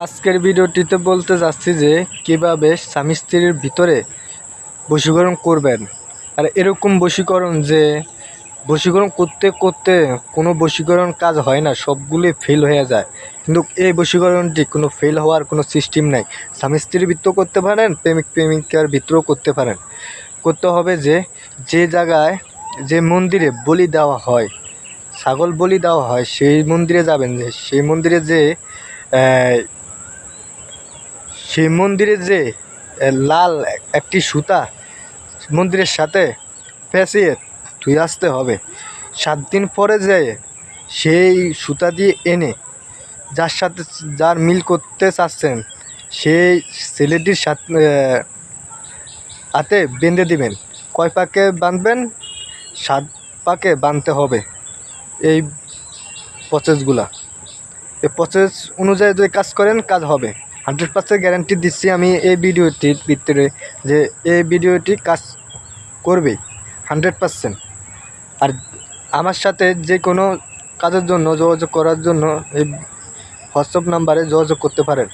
আজকের ভিডিওটিতে বলতে যাচ্ছি যে কীভাবে স্বামী স্ত্রীর ভিতরে বশীকরণ করবেন। আর এরকম বশীকরণ যে বশীকরণ করতে করতে কোনো বশীকরণ কাজ হয় না, সবগুলি ফেল হয়ে যায়। কিন্তু এই বশীকরণটি কোনো ফেল হওয়ার কোনো সিস্টেম নাই। স্বামী স্ত্রীর ভিতরেও করতে পারেন, প্রেমিক প্রেমিকার ভিতরেও করতে পারেন। করতে হবে যে যে জায়গায় যে মন্দিরে বলি দেওয়া হয়, ছাগল বলি দেওয়া হয়, সেই মন্দিরে যাবেন যে, সেই মন্দিরে যে সেই মন্দিরে যে লাল একটি সুতা, মন্দিরের সাথে পেঁচিয়ে ধুয়ে আসতে হবে। সাত দিন পরে যে সেই সুতা দিয়ে এনে যার সাথে, যার মিল করতে চাচ্ছেন, সেই ছেলেটির সাথে হাতে বেঁধে দিবেন। কয় পাকে বাঁধবেন? সাত পাকে বাঁধতে হবে এই প্রসেসগুলা এই প্রসেস অনুযায়ী যদি কাজ করেন, কাজ হবে। হান্ড্রেড পার্সেন্ট গ্যারান্টি দিচ্ছি আমি এই ভিডিওটির ভিতরে যে এই ভিডিওটি কাজ করবে, হান্ড্রেড পার্সেন্ট। আর আমার সাথে যে কোনো কাজের জন্য যোগাযোগ করার জন্য এই হোয়াটসঅ্যাপ নাম্বারে যোগাযোগ করতে পারেন।